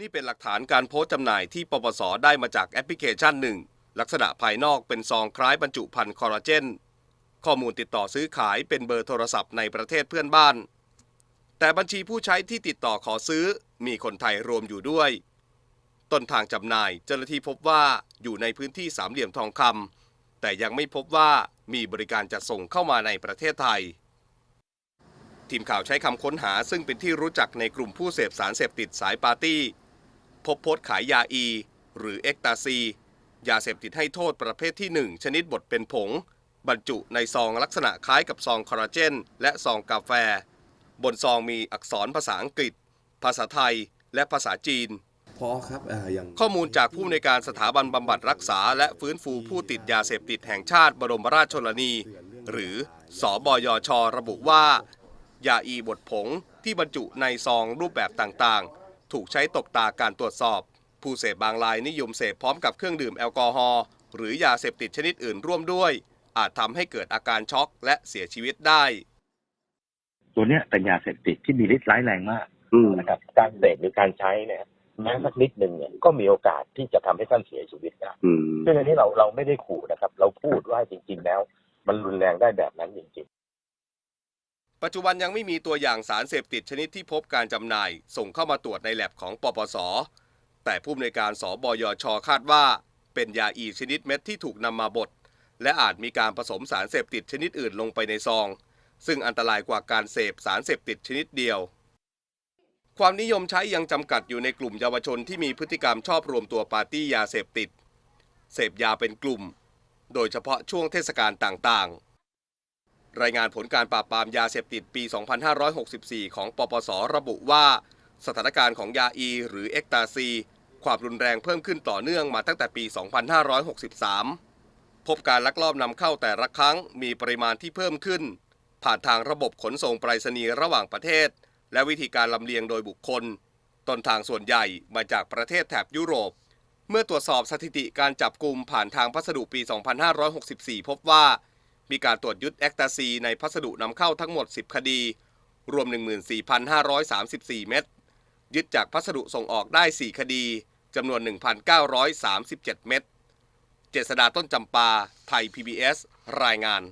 นี่เป็นหลักฐานการโพสต์จำหน่ายที่ปปสได้มาจากแอปพลิเคชันหนึ่ง ลักษณะภายนอกเป็นซองคล้ายบรรจุภัณฑ์คอลลาเจน ข้อมูลติดต่อซื้อขายเป็นเบอร์โทรศัพท์ในประเทศเพื่อนบ้าน แต่บัญชีผู้ใช้ที่ติดต่อขอซื้อมีคนไทยรวมอยู่ด้วย ต้นทางจำหน่ายเจ้าหน้าที่พบว่าอยู่ในพื้นที่สามเหลี่ยมทองคำแต่ยังไม่พบว่ามีบริการจัดส่งเข้ามาในประเทศไทย ทีมข่าวใช้คำค้นหาซึ่งเป็นที่รู้จักในกลุ่มผู้เสพสารเสพติดสายปาร์ตี้ พบโพสต์ขายยาอี หรือเอ็กตาซี ยาเสพติดให้โทษประเภทที่ 1 ชนิดบดเป็นผง บรรจุในซองลักษณะคล้ายกับซองคอลลาเจน และซองกาแฟ บนซองมีอักษรภาษาอังกฤษ ภาษาไทย และภาษาจีนพอครับอ่าอย่างข้อมูลจากผู้ในวยการสถาบันบำบัดรักษา และฟื้นฟูผู้ติดยาเสพติดแห่งชาติบรมราชชนนี หรือสอบยชระบุว่า ยาอีบดผงที่บรรจุในซองรูปแบบต่างๆ ถูกใช้ตบตาการตรวจสอบ ผู้เสพบางรายนิยมเสพพร้อมกับเครื่องดื่มแอลกอฮอล์หรือยาเสพติดชนิดอื่นร่วมด้วย อาจทำให้เกิดอาการช็อกและเสียชีวิตได้ ตัวเนี้ยเป็นยาเสพติดที่มีฤทธิ์ร้ายแรงมากอืมนะครับการเสพหรือการใช้เนี่ยแม้สักนิดหนึ่งเนี่ยก็มีโอกาสที่จะทำให้ท่านเสียชีวิตได้อืมซึ่งอันนี้เราเราไม่ได้ขู่นะครับ เราพูดว่าจริง ๆ แล้ว มันรุนแรงได้แบบนั้นจริงๆ ปัจจุบันยังไม่มีตัวอย่างสารเสพติดชนิดที่พบการจำหน่าย ส่งเข้ามาตรวจในแลบของปปส แต่ผู้อำนวยการสบยชคาดว่า เป็นยาอีชนิดเม็ดที่ถูกนำมาบดและอาจมีการผสมสารเสพติดชนิดอื่นลงไปในซอง ซึ่งอันตรายกว่าการเสพสารเสพติดชนิดเดียว ความนิยมใช้ยังจำกัดอยู่ในกลุ่มเยาวชนที่มีพฤติกรรมชอบรวมตัวปาร์ตี้ยาเสพติด เสพยาเป็นกลุ่ม โดยเฉพาะช่วงเทศกาลต่างๆ รายงานผลการปราบปรามยาเสพติดปี 2564 ของปปส ระบุว่า สถานการณ์ของยาอี หรือเอ็กตาซี ความรุนแรงเพิ่มขึ้นต่อเนื่องมาตั้งแต่ปี 2563 พบการลักลอบนำเข้าแต่ละครั้งมีปริมาณที่เพิ่มขึ้น ผ่านทางระบบขนส่งไปรษณีย์ระหว่างประเทศ และวิธีการลำเลียงโดยบุคคล ต้นทางส่วนใหญ่มาจากประเทศแถบยุโรป เมื่อตรวจสอบสถิติการจับกลุ่มผ่านทางพัสดุปี 2564 พบว่า มีการตรวจยึดแอคตาซีในพัสดุนำเข้าทั้งหมด 10 คดี รวม 14,534 เม็ดยึดจากพัสดุส่งออกได้ 4 คดีจำนวน 1,937 เม็ดเจษดาต้นจำปา ไทย PBS รายงาน